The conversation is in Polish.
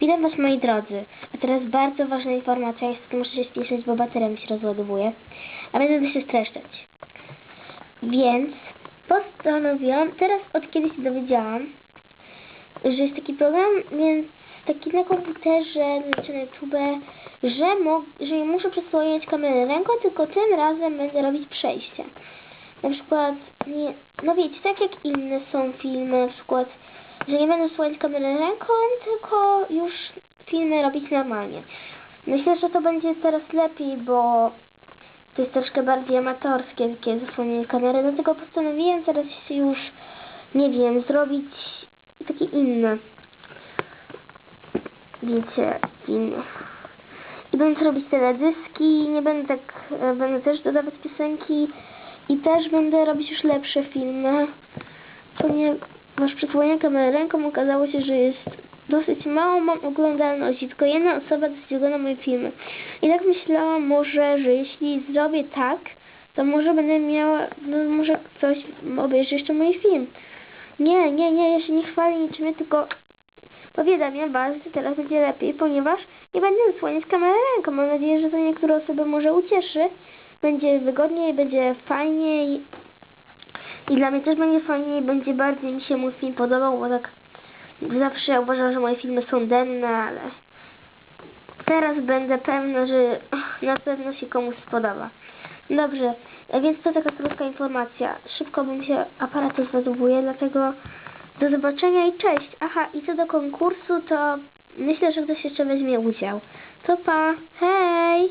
Witam Was moi drodzy. A teraz bardzo ważna informacja, niestety muszę się spieszyć, bo bateria mi się rozładowuje. A będę się streszczać. Więc postanowiłam, teraz od kiedy się dowiedziałam, że jest taki program, więc taki na komputerze, czy na YouTube, że, muszę przysłonić kamerę ręką, tylko tym razem będę robić przejścia. Na przykład, nie, no wiecie, tak jak inne są filmy, na przykład, że nie będę słonić kamerę ręką, tylko już filmy robić normalnie. Myślę, że to będzie teraz lepiej, bo to jest troszkę bardziej amatorskie, takie zasłonienie kamery, dlatego postanowiłem teraz już, nie wiem, zrobić takie inne, wiecie, filmy. I będę robić teledyski, nie będę tak, będę też dodawać piosenki i też będę robić już lepsze filmy, ponieważ przysłonienie kamery ręką okazało się, że jest dosyć małą mam oglądalność i tylko jedna osoba ogląda moje filmy. I tak myślałam może, że jeśli zrobię tak, to może będę miała, no może ktoś obejrzy jeszcze mój film. Nie, nie, nie, ja się nie chwalę niczym, tylko powiadamiam Was, że teraz będzie lepiej, ponieważ nie będę zasłaniać kamerę ręką. Mam nadzieję, że to niektóre osoby może ucieszy. Będzie wygodniej, będzie fajniej. I dla mnie też będzie fajniej, będzie bardziej mi się mój film podobał, bo tak zawsze uważam, że moje filmy są denne, ale teraz będę pewna, że na pewno się komuś spodoba. Dobrze, więc to taka krótka informacja. Szybko bym się aparat rozładowuje, dlatego do zobaczenia i cześć. Aha, i co do konkursu, to myślę, że ktoś jeszcze weźmie udział. To pa, hej!